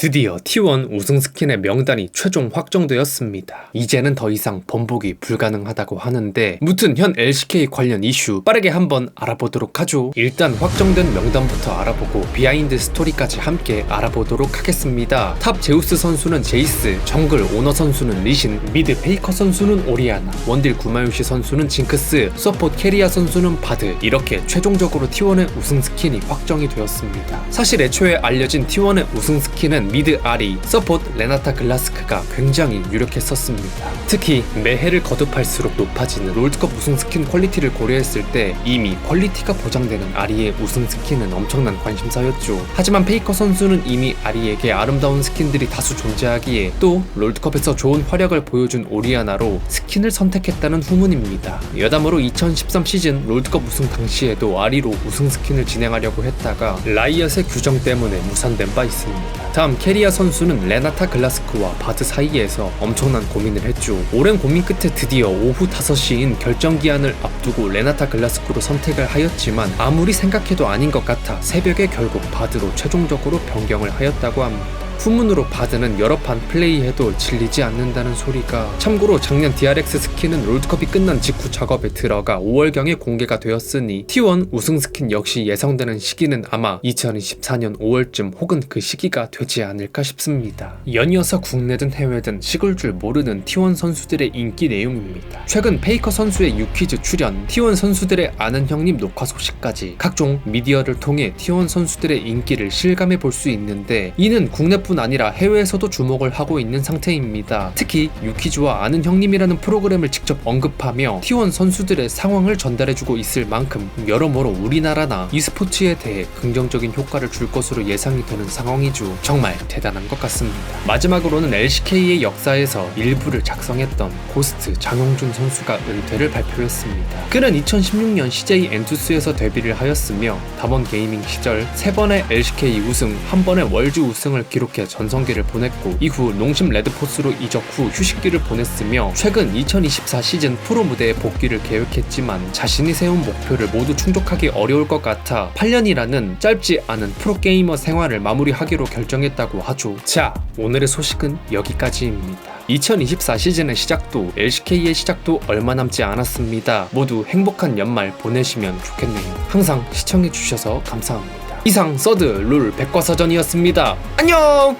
드디어 T1 우승 스킨의 명단이 최종 확정되었습니다. 이제는 더 이상 번복이 불가능하다고 하는데 무튼 현 LCK 관련 이슈 빠르게 한번 알아보도록 하죠. 일단 확정된 명단부터 알아보고 비하인드 스토리까지 함께 알아보도록 하겠습니다. 탑 제우스 선수는 제이스, 정글 오너 선수는 리신, 미드 페이커 선수는 오리아나, 원딜 구마유시 선수는 징크스, 서포트 캐리아 선수는 바드 이렇게 최종적으로 T1의 우승 스킨이 확정이 되었습니다. 사실 애초에 알려진 T1의 우승 스킨은 미드 아리, 서포트 레나타 글라스크가 굉장히 유력했었습니다. 특히 매해를 거듭할수록 높아지는 롤드컵 우승 스킨 퀄리티를 고려했을 때 이미 퀄리티가 보장되는 아리의 우승 스킨은 엄청난 관심사였죠. 하지만 페이커 선수는 이미 아리에게 아름다운 스킨들이 다수 존재하기에 또 롤드컵에서 좋은 활약을 보여준 오리아나로 스킨을 선택했다는 후문입니다. 여담으로 2013 시즌 롤드컵 우승 당시에도 아리로 우승 스킨을 진행하려고 했다가 라이엇의 규정 때문에 무산된 바 있습니다. 다음 캐리아 선수는 레나타 글라스크와 바드 사이에서 엄청난 고민을 했죠. 오랜 고민 끝에 드디어 오후 5시인 결정 기한을 앞두고 레나타 글라스크로 선택을 하였지만 아무리 생각해도 아닌 것 같아 새벽에 결국 바드로 최종적으로 변경을 하였다고 합니다. 후문으로 바드는 여러 판 플레이해도 질리지 않는다는 소리가 참고로 작년 DRX 스킨은 롤드컵이 끝난 직후 작업에 들어가 5월경에 공개가 되었으니 T1 우승 스킨 역시 예상되는 시기는 아마 2024년 5월쯤 혹은 그 시기가 되지 않을까 싶습니다. 연이어서 국내든 해외든 식을 줄 모르는 T1 선수들의 인기 내용입니다. 최근 페이커 선수의 유퀴즈 출연, T1 선수들의 아는 형님 녹화 소식까지 각종 미디어를 통해 T1 선수들의 인기를 실감해 볼 수 있는데 이는 국내 뿐 아니라 해외에서도 주목을 하고 있는 상태입니다. 특히 유퀴즈와 아는 형님이라는 프로그램을 직접 언급하며 T1 선수들의 상황을 전달해주고 있을 만큼 여러모로 우리나라나 e스포츠에 대해 긍정적인 효과를 줄 것으로 예상이 되는 상황이죠. 정말 대단한 것 같습니다. 마지막으로는 LCK의 역사에서 일부를 작성했던 고스트 장용준 선수가 은퇴를 발표했습니다. 그는 2016년 CJ 엔투스에서 데뷔를 하였으며 담원 게이밍 시절 3번의 LCK 우승, 1번의 월즈 우승을 기록 해 전성기를 보냈고 이후 농심 레드포스로 이적 후 휴식기를 보냈으며 최근 2024 시즌 프로 무대에 복귀를 계획했지만 자신이 세운 목표를 모두 충족하기 어려울 것 같아 8년이라는 짧지 않은 프로게이머 생활을 마무리하기로 결정했다고 하죠. 자, 오늘의 소식은 여기까지입니다. 2024 시즌의 시작도 LCK의 시작도 얼마 남지 않았습니다. 모두 행복한 연말 보내시면 좋겠네요. 항상 시청해주셔서 감사합니다. 이상 서드 룰 백과사전이었습니다. 안녕!